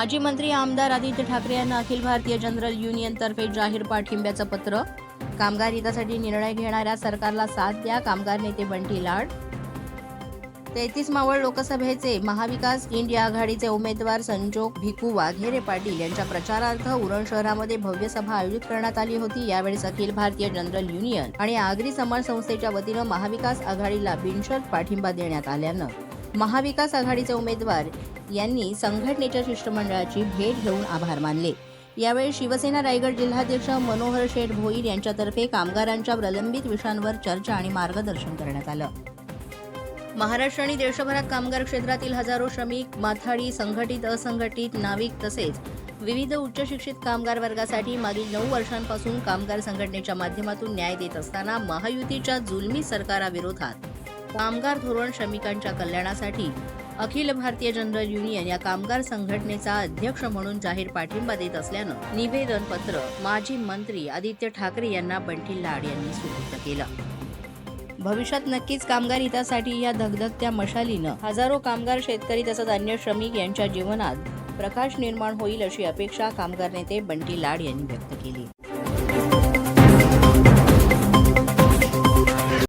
माजी मंत्री आमदार आदित्य ठाकरे यांना अखिल भारतीय जनरल युनियन तर्फे जाहीर पाठिंब्याचं पत्र. कामगार हितासाठी निर्णय घेणाऱ्या सरकारला साथ द्या कामगार नेते बंटी लाड. तेहतीस मावळ लोकसभेचे महाविकास इंडिया आघाडीचे उमेदवार संजोग भिकू वाघेरे पाटील यांच्या प्रचारार्थ उरण शहरामध्ये भव्य सभा आयोजित करण्यात आली होती. यावेळेस अखिल भारतीय जनरल युनियन आणि आगरी समाज संस्थेच्या वतीनं महाविकास आघाडीला बिनशर्त पाठिंबा देण्यात आल्यानं महाविकास आघाडीचे उमेदवार यांनी संघटनेच्या शिष्टमंडळाची भेट घेऊन आभार मानले. यावेळी शिवसेना रायगड जिल्हाध्यक्ष मनोहर शेठ भोईर यांच्यातर्फे कामगारांच्या प्रलंबित विषयांवर चर्चा आणि मार्गदर्शन करण्यात आलं. महाराष्ट्र आणि देशभरात कामगार क्षेत्रातील हजारो श्रमिक माथाडी संघटित असंघटित नाविक तसेच विविध उच्च शिक्षित कामगार वर्गासाठी मागील नऊ वर्षांपासून कामगार संघटनेच्या माध्यमातून न्याय देत असताना महायुतीच्या जुलमी सरकाराविरोधात कामगार धोरण श्रमिकांच्या कल्याणासाठी अखिल भारतीय जनरल युनियन या कामगार संघटनेचा अध्यक्ष म्हणून जाहीर पाठिंबा देत असल्यानं निवेदन पत्र माजी मंत्री आदित्य ठाकरे यांना बंटी लाड यांनी सुपूर्द केलं. भविष्यात नक्कीच कामगार हितासाठी या धगधगत्या मशालीनं हजारो कामगार शेतकरी तसंच अन्य श्रमिक यांच्या जीवनात प्रकाश निर्माण होईल अशी अपेक्षा कामगार नेते बंटी लाड यांनी व्यक्त केली.